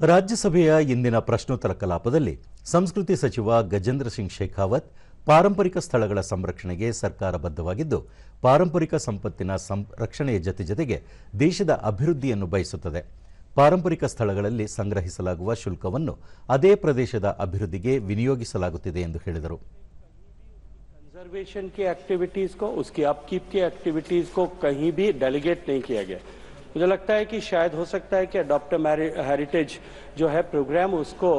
ರಾಜ್ಯಸಭೆಯ ಇಂದಿನ ಪ್ರಶ್ನೋತ್ತರ ಕಲಾಪದಲ್ಲಿ ಸಂಸ್ಕೃತಿ ಸಚಿವ ಗಜೇಂದ್ರ ಸಿಂಗ್ ಶೇಖಾವತ್ ಪಾರಂಪರಿಕ ಸ್ಥಳಗಳ ಸಂರಕ್ಷಣೆಗೆ ಸರ್ಕಾರ ಬದ್ಧವಾಗಿದ್ದು ಪಾರಂಪರಿಕ ಸಂಪತ್ತಿನ ಸಂರಕ್ಷಣೆಯ ಜತೆ ಜತೆಗೆ ದೇಶದ ಅಭಿವೃದ್ಧಿಯನ್ನು ಬಯಸುತ್ತದೆ ಪಾರಂಪರಿಕ ಸ್ಥಳಗಳಲ್ಲಿ ಸಂಗ್ರಹಿಸಲಾಗುವ ಶುಲ್ಕವನ್ನು ಅದೇ ಪ್ರದೇಶದ ಅಭಿವೃದ್ಧಿಗೆ ವಿನಿಯೋಗಿಸಲಾಗುತ್ತಿದೆ ಎಂದು ಹೇಳಿದರು कंजर्वेशन की एक्टिविटीज को उसकी अपकीप की एक्टिविटीज को कहीं भी डेलीगेट नहीं किया गया मुझे लगता है कि शायद हो सकता है कि अडॉप्ट हेरिटेज जो है प्रोग्राम उसको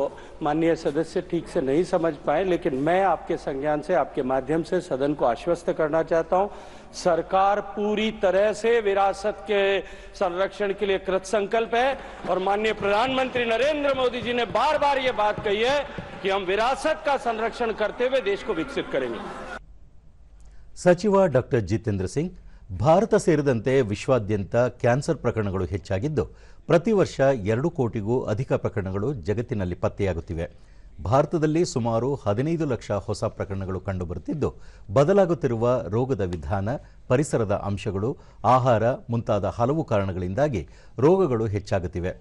माननीय सदस्य ठीक से नहीं समझ पाए, लेकिन मैं आपके संज्ञान से, आपके माध्यम से सदन को आश्वस्त करना चाहता हूँ। सरकार पूरी तरह से विरासत के संरक्षण के लिए कृत संकल्प है और माननीय प्रधानमंत्री नरेंद्र मोदी जी ने बार बार ये बात कही है कि हम विरासत का संरक्षण करते हुए देश को विकसित करेंगे। सचिव डॉक्टर जितेंद्र सिंह ಭಾರತ ಸೇರಿದಂತೆ ವಿಶ್ವಾದ್ಯಂತ ಕ್ಯಾನ್ಸರ್ ಪ್ರಕರಣಗಳು ಹೆಚ್ಚಾಗಿದ್ದು, ಪ್ರತಿ ವರ್ಷ ಎರಡು ಕೋಟಿಗೂ ಅಧಿಕ ಪ್ರಕರಣಗಳು ಜಗತ್ತಿನಲ್ಲಿ ಪತ್ತೆಯಾಗುತ್ತಿವೆ. ಭಾರತದಲ್ಲಿ ಸುಮಾರು ಹದಿನೈದು ಲಕ್ಷ ಹೊಸ ಪ್ರಕರಣಗಳು ಕಂಡುಬರುತ್ತಿದ್ದು, ಬದಲಾಗುತ್ತಿರುವ ರೋಗದ ವಿಧಾನ, ಪರಿಸರದ ಅಂಶಗಳು, ಆಹಾರ ಮುಂತಾದ ಹಲವು ಕಾರಣಗಳಿಂದಾಗಿ ರೋಗಗಳು ಹೆಚ್ಚಾಗುತ್ತಿವೆ.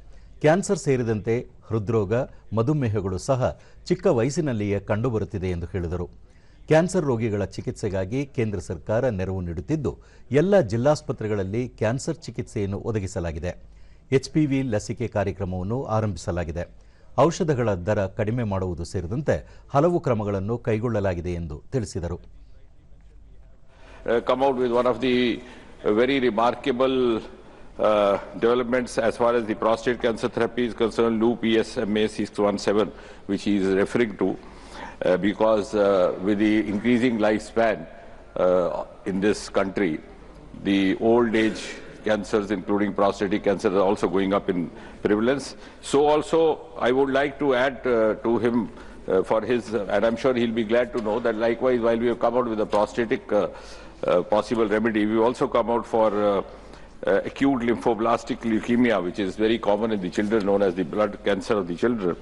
ಕ್ಯಾನ್ಸರ್ ಸೇರಿದಂತೆ ಹೃದ್ರೋಗ, ಮಧುಮೇಹಗಳು ಸಹ ಚಿಕ್ಕ ವಯಸ್ಸಿನಲ್ಲಿಯೇ ಕಂಡುಬರುತ್ತಿದೆ ಎಂದು ಹೇಳಿದರು. ಕ್ಯಾನ್ಸರ್ ರೋಗಿಗಳ ಚಿಕಿತ್ಸೆಗಾಗಿ ಕೇಂದ್ರ ಸರ್ಕಾರ ನೆರವು ನೀಡುತ್ತಿದ್ದು ಎಲ್ಲ ಜಿಲ್ಲಾಸ್ಪತ್ರೆಗಳಲ್ಲಿ ಕ್ಯಾನ್ಸರ್ ಚಿಕಿತ್ಸೆಯನ್ನು ಒದಗಿಸಲಾಗಿದೆ. ಎಚ್ಪಿವಿ ಲಸಿಕೆ ಕಾರ್ಯಕ್ರಮವನ್ನು ಆರಂಭಿಸಲಾಗಿದೆ. ಔಷಧಗಳ ದರ ಕಡಿಮೆ ಮಾಡುವುದು ಸೇರಿದಂತೆ ಹಲವು ಕ್ರಮಗಳನ್ನು ಕೈಗೊಳ್ಳಲಾಗಿದೆ ಎಂದು ತಿಳಿಸಿದರು. Uh, uh, developments as far as the prostate cancer therapy is concerned, Loop ESMA 617, which he is referring to, because uh, with the increasing lifespan uh, in this country, the old age cancers, including prostatic cancer, are also going up in prevalence. So also, I would like to add uh, to him uh, for his, and I'm sure he'll be glad to know that likewise, while we have come out with a prostatic uh, uh, possible remedy, we've also come out for uh, uh, acute lymphoblastic leukemia, which is very common in the children, known as the blood cancer of the children.